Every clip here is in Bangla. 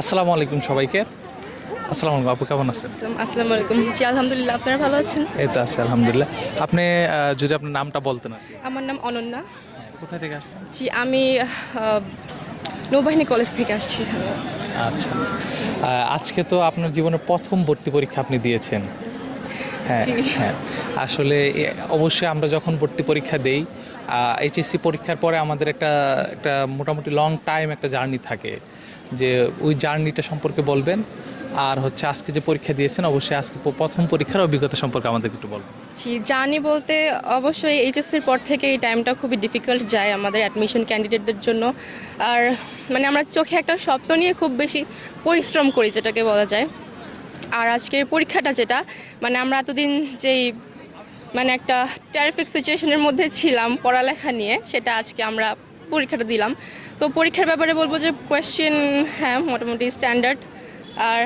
আসসালামু আলাইকুম সবাইকে। আসসালামু আলাইকুম আপু কেমন আছেন? আসসালাম- আলাইকুম। জি আলহামদুলিল্লাহ আপনারা ভালো আছেন? এই তো আছে আলহামদুলিল্লাহ। আপনি যদি আপনার নামটা বলতেন আমার নাম অনন্যা। কোথা থেকে আসছেন? জি আমি নৌবাহিনী কলেজ থেকে আসছি আচ্ছা। আজকে তো আপনার জীবনের প্রথম ভর্তি পরীক্ষা আপনি দিয়েছেন। হ্যাঁ হ্যাঁ। আসলে অবশ্যই আমরা যখন ভর্তি পরীক্ষা দেই এইচএসসি পরীক্ষার পরে আমাদের একটা একটা মোটামুটি লং টাইম একটা জার্নি থাকে। যে ওই জার্নিটা সম্পর্কে বলবেন আর হচ্ছে আজকে যে পরীক্ষা দিয়েছেন অবশ্যই আজকে প্রথম পরীক্ষার অভিজ্ঞতা সম্পর্কে আমাদেরকে একটু বলবেন। জি জানি বলতে অবশ্যই এইচএসসির পর থেকে এই টাইমটা খুবই ডিফিকাল্ট যায় আমাদের অ্যাডমিশন ক্যান্ডিডেটদের জন্য। আর মানে আমরা চোখে একটা স্বপ্ন নিয়ে খুব বেশি পরিশ্রম করি যেটাকে বলা যায়। আর আজকের পরীক্ষাটা যেটা মানে আমরা এতদিন যেই মানে একটা ট্যারিফিক সিচুয়েশনের মধ্যে ছিলাম পড়ালেখা নিয়ে, সেটা আজকে আমরা পরীক্ষাটা দিলাম। তো পরীক্ষার ব্যাপারে বলব যে কোয়েশ্চেন হ্যাঁ মোটামুটি স্ট্যান্ডার্ড আর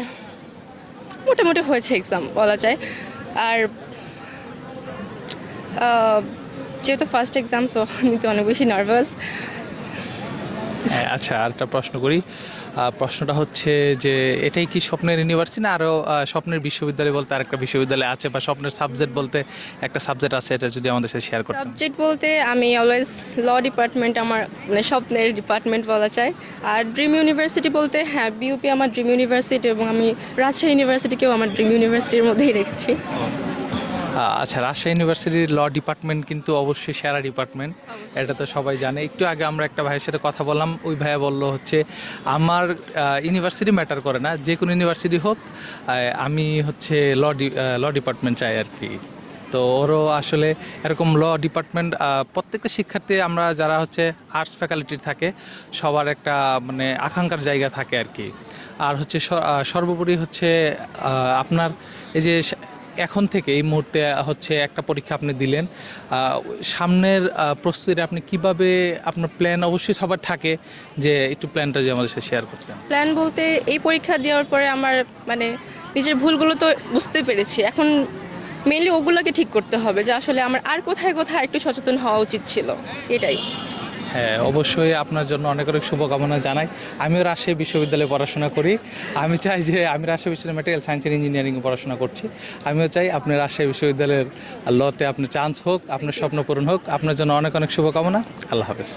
মোটামুটি হয়েছে এক্সাম বলা যায়। আর যেহেতু ফার্স্ট এক্সাম সো আমি তো অনেক বেশি নার্ভাস হ্যাঁ আচ্ছা আরেকটা প্রশ্ন করি। প্রশ্নটা হচ্ছে যে, এটাই কি স্বপ্নের ইউনিভার্সিটি না আরও স্বপ্নের বিশ্ববিদ্যালয় বলতে আরেকটা বিশ্ববিদ্যালয় আছে বা স্বপ্নের সাবজেক্ট বলতে একটা সাবজেক্ট আছে এটা যদি আমাদের সাথে শেয়ার করতেন? সাবজেক্ট বলতে আমি অলওয়েজ ল ডিপার্টমেন্ট আমার মানে স্বপ্নের ডিপার্টমেন্ট বলা যায়। আর ড্রিম ইউনিভার্সিটি বলতে হ্যাঁ বিউপি আমার ড্রিম ইউনিভার্সিটি এবং আমি রাজশাহী ইউনিভার্সিটিকেও আমার ড্রিম ইউনিভার্সিটির মধ্যেই রেখেছি। আচ্ছা রাজশাহী ইউনিভার্সিটির ল ডিপার্টমেন্ট কিন্তু অবশ্যই সেরা ডিপার্টমেন্ট এটা তো সবাই জানে। একটু আগে আমরা একটা ভাইয়ের সাথে কথা বললাম। ওই ভাইয়া বলল হচ্ছে আমার ইউনিভার্সিটি ম্যাটার করে না। যে কোনো ইউনিভার্সিটি হোক আমি হচ্ছে ল ডি ল ডিপার্টমেন্ট চাই আর কি। তো ওরও আসলে এরকম ল ডিপার্টমেন্ট প্রত্যেকটা শিক্ষার্থী আমরা যারা হচ্ছে আর্টস ফ্যাকাল্টির থাকে সবার একটা মানে আকাঙ্ক্ষার জায়গা থাকে আর কি। আর হচ্ছে সর্বোপরি হচ্ছে আপনার এই যে এখন থেকে এই মুহূর্তে হচ্ছে একটা পরীক্ষা আপনি দিলেন। সামনের আহ, প্রস্তুতি আপনি কীভাবে আপনার প্ল্যান অবশ্যই সবার থাকে যে একটু প্ল্যানটা যে আমাদের সাথে শেয়ার করতেন। প্ল্যান বলতে এই পরীক্ষা দেওয়ার পরে আমার মানে নিজের ভুলগুলো তো বুঝতে পেরেছি। এখন মেনলি ওগুলোকে ঠিক করতে হবে যে আসলে আমার আর কোথায় কোথায় একটু সচেতন হওয়া উচিত ছিল। এটাই। হ্যাঁ অবশ্যই আপনার জন্য অনেক অনেক শুভকামনা জানাই। আমিও রাজশাহী বিশ্ববিদ্যালয়ে পড়াশোনা করি। আমি চাই যে, আমি রাজশাহী বিশ্ববিদ্যালয়ে মেটেরিয়াল সায়েন্স ইঞ্জিনিয়ারিং পড়াশোনা করছি। আমিও চাই আপনি রাজশাহী বিশ্ববিদ্যালয়ের লতে আপনার চান্স হোক, আপনার স্বপ্ন পূরণ হোক। আপনার জন্য অনেক অনেক শুভকামনা। আল্লাহ হাফেজ।